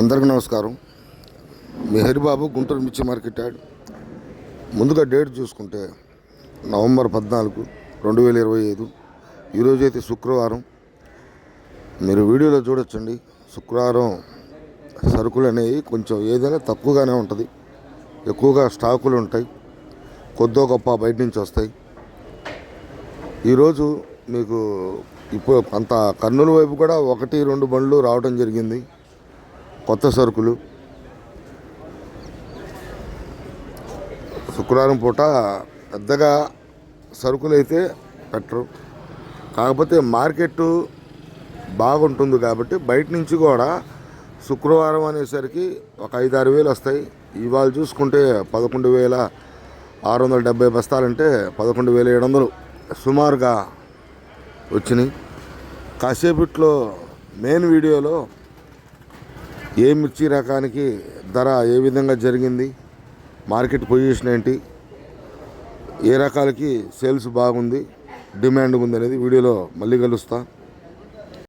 అందరికీ నమస్కారం. మీ హరిబాబు గుంటూరు మిర్చి మార్కెట్ యార్డ్ ముందుగా డేట్ చూసుకుంటే నవంబర్ పద్నాలుగు రెండు వేల ఇరవై ఐదు. ఈరోజు అయితే శుక్రవారం. మీరు వీడియోలో చూడొచ్చండి. శుక్రవారం సరుకులు అనేవి కొంచెం ఏదైనా తక్కువగానే ఉంటుంది. ఎక్కువగా స్టాకులు ఉంటాయి. కొద్దో గొప్ప బయట నుంచి వస్తాయి. ఈరోజు మీకు ఇప్పుడు అంత కర్నూలు వైపు కూడా ఒకటి రెండు బండ్లు రావడం జరిగింది. కొత్త సరుకులు. శుక్రవారం పూట పెద్దగా సరుకులు అయితే పెట్టరు. కాకపోతే మార్కెట్ బాగుంటుంది కాబట్టి బయట నుంచి కూడా శుక్రవారం అనేసరికి ఒక ఐదు ఆరు వేలు వస్తాయి. ఇవాళ చూసుకుంటే పదకొండు వేల ఆరు వందల డెబ్బై బస్తాలంటే పదకొండు వేల ఏడు వందలు సుమారుగా వచ్చినాయి. కాసేపట్లో మెయిన్ వీడియోలో ఏ మిర్చి రకానికి ధర ఏ విధంగా జరిగింది? మార్కెట్ పొజిషన్ ఏంటి? ఏ రకాలకి సేల్స్ బాగుంది? డిమాండ్ ఉంది అనేది వీడియోలో మళ్ళీ కలుస్తా.